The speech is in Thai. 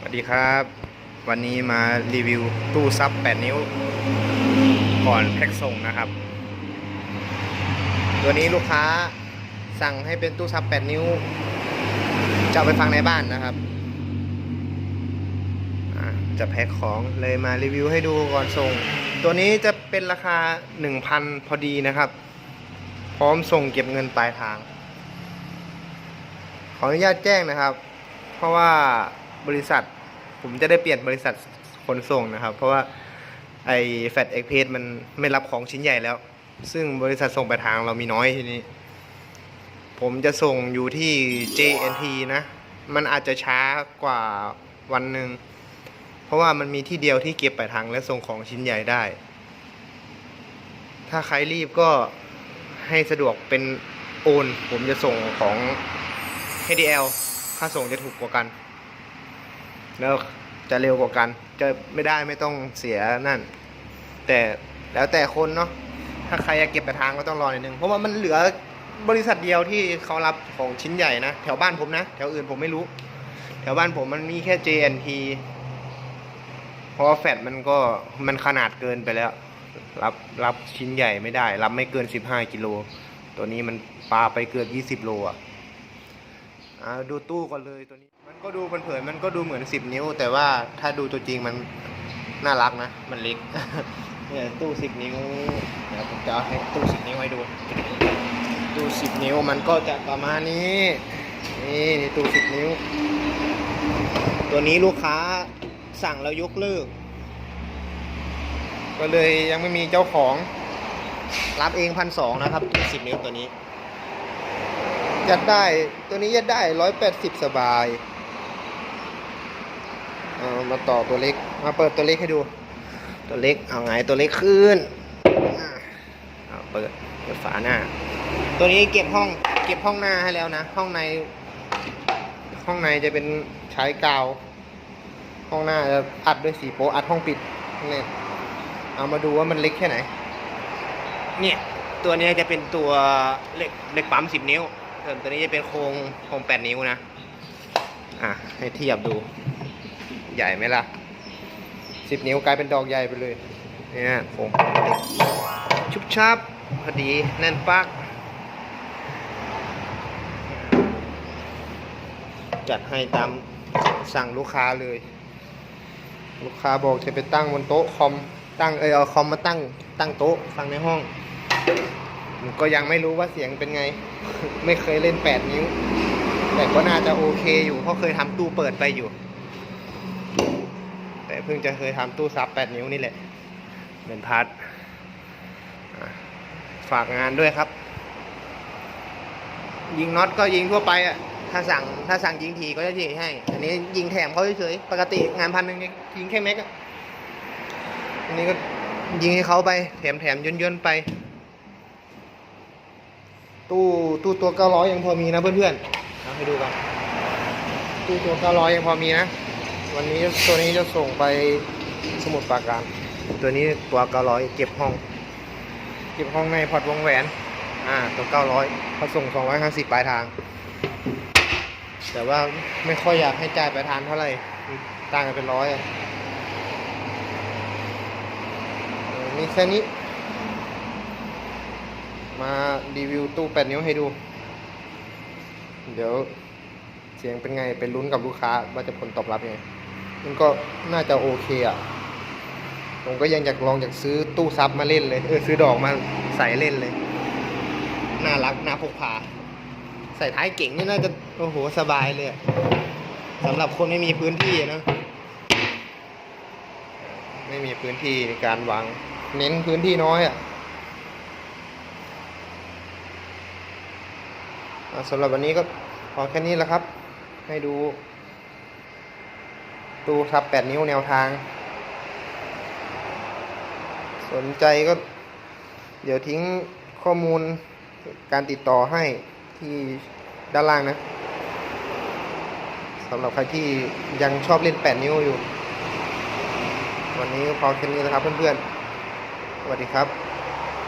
สวัสดีครับ วันนี้มารีวิวตู้ซับ 8 นิ้ว ก่อนแพ็คส่งนะครับ ตัวนี้ลูกค้าสั่งให้เป็นตู้ซับ 8 นิ้ว จะไปฟังในบ้านนะครับ จะแพ็คของเลยมารีวิวให้ดูก่อนส่ง ตัวนี้จะเป็นราคา 1,000 พอดีนะครับ พร้อมส่งเก็บเงินปลายทาง ขออนุญาตแจ้งนะครับ เพราะว่า บริษัท ผมจะได้เปลี่ยนบริษัทขนส่งนะครับ เพราะว่าไอแฟดเอ็กเพสมันไม่รับของชิ้นใหญ่แล้ว ซึ่งบริษัทส่งไปลายทางเรามีน้อยทีนี้ ผมจะส่งอยู่ที่ JNT นะ มันอาจจะช้ากว่าวันหนึ่ง เพราะว่ามันมีที่เดียวที่เก็บปลายทางและส่งของชิ้นใหญ่ได้ ถ้าใครรีบก็ให้สะดวกเป็นโอน ผมจะส่งของ HDL ค่าส่งจะถูกกว่ากัน แล้วจะเร็วกว่ากัน จะไม่ได้ไม่ต้องเสียนั่น แต่แล้วแต่คนเนาะถ้าใครอยากเก็บไปทางก็ต้องรอหน่อยนึงเพราะว่ามันเหลือบริษัทเดียวที่เขารับของชิ้นใหญ่นะ แถวบ้านผมนะ แถวอื่นผมไม่รู้ แถวบ้านผมมันมีแค่ JNT เพราะแฟดมันก็มันขนาดเกินไปแล้ว รับรับชิ้นใหญ่ไม่ได้ รับไม่เกิน 15 กิโล ตัวนี้มันปลาไปเกิน 20 โลอะ อ่าดูตู้ก่อนเลยตัวนี้ มันก็ดูเผินๆมันก็ดูเหมือน 10 นิ้ว แต่ว่าถ้าดูตัวจริงมันน่ารักนะ มันเล็ก เนี่ยตู้ 10 นิ้ว เดี๋ยวผมจะเอาให้ตู้ 10 นิ้วให้ดู ตู้ 10 นิ้วมันก็จะประมาณนี้ นี่นี่ตู้ 10 นิ้ว ตัวนี้ลูกค้าสั่งแล้วยกเลิก ก็เลยยังไม่มีเจ้าของ รับเองพันสองนะครับตู้ 10 นิ้วตัวนี้ ยัดได้ตัวนี้ยัดได้ร้อยแปดสิบสบายเอามาต่อตัวเล็ก มาเปิดตัวเล็กให้ดู ตัวเล็กเอาไงตัวเล็กขึ้นเอาเปิดเปิดฝาหน้า ตัวนี้เก็บห้องเก็บห้องหน้าให้แล้วนะ ห้องใน ห้องในจะเป็นใช้กาว ห้องหน้าจะอัดด้วยสีโปะอัดห้องปิดเนี่ยเอามาดูว่ามันเล็กแค่ไหน เนี่ยตัวนี้จะเป็นตัวเหล็กเหล็กปั๊มสิบนิ้ว ส่วนตัวนี้จะเป็นโครงโครงแปดนิ้วนะ อะ ให้เทียบดู ใหญ่ไหมล่ะสิบนิ้วกลายเป็นดอกใหญ่ไปเลย เนี่ยโครงชุบชับพอดีแน่นปักจัดให้ตามสั่งลูกค้าเลย ลูกค้าบอกจะไปตั้งบนโต๊ะคอมตั้งเออเอาคอมมาตั้งตั้งโต๊ะฟังในห้อง ก็ยังไม่รู้ว่าเสียงเป็นไง ไม่เคยเล่น 8 นิ้ว แต่ก็น่าจะโอเคอยู่เพราะเคยทำตู้เปิดไปอยู่ แต่เพิ่งจะเคยทำตู้ซับ 8 นิ้วนี่แหละเป็นพัดอะฝากงานด้วยครับ ยิงน็อตก็ยิงทั่วไปอะถ้าสั่งถ้าสั่งยิงทีก็จะยิงให้ อันนี้ยิงแถมเขาเฉยๆ ปกติงานพันหนึ่งยิงแค่เม็กอะอันนี้ก็ยิงให้เขาไป แถมแถมย่นย่นๆไป ตู้ตู้ตัวเก้าร้อยยังพอมีนะเพื่อนๆเอาให้ดูกันตู้ตัวเก้าร้อยยังพอมีนะ วันนี้ตัวนี้จะส่งไปสมุทรปราการ ตัวนี้ตัวเก้าร้อยเก็บห้อง เก็บห้องในพอร์ตวงแหวน อ่า ตัวเก้าร้อยเขาส่งสองร้อยห้าสิบปลายทาง แต่ว่าไม่ค่อยอยากให้จ่ายปลายทางเท่าไหร่ต่างกันเป็นร้อยอะเออมีแค่นี้ มารีวิวตู้แปดนิ้วให้ดู เดี๋ยวเสียงเป็นไงเป็นลุ้นกับลูกค้าว่าจะผลตอบรับยังไงมันก็น่าจะโอเคอะ ผมก็ยังอยากลองอยากซื้อตู้ซับมาเล่นเลยเออซื้อดอกมาใส่เล่นเลย น่ารักน่าพกพาใส่ท้ายเก่งนี่น่าจะโอ้โหสบายเลยสำหรับคนไม่มีพื้นที่นะไม่มีพื้นที่ในการวาง เน้นพื้นที่น้อยอะ อะ สำหรับวันนี้ก็พอแค่นี้แหละครับ ให้ดูตู้ทับ8นิ้วแนวทาง สนใจก็ เดี๋ยวทิ้งข้อมูลการติดต่อให้ที่ด้านล่างนะสำหรับใครที่ยังชอบเล่น 8 นิ้วอยู่ วันนี้พอแค่นี้นะครับเพื่อนๆ สวัสดีครับ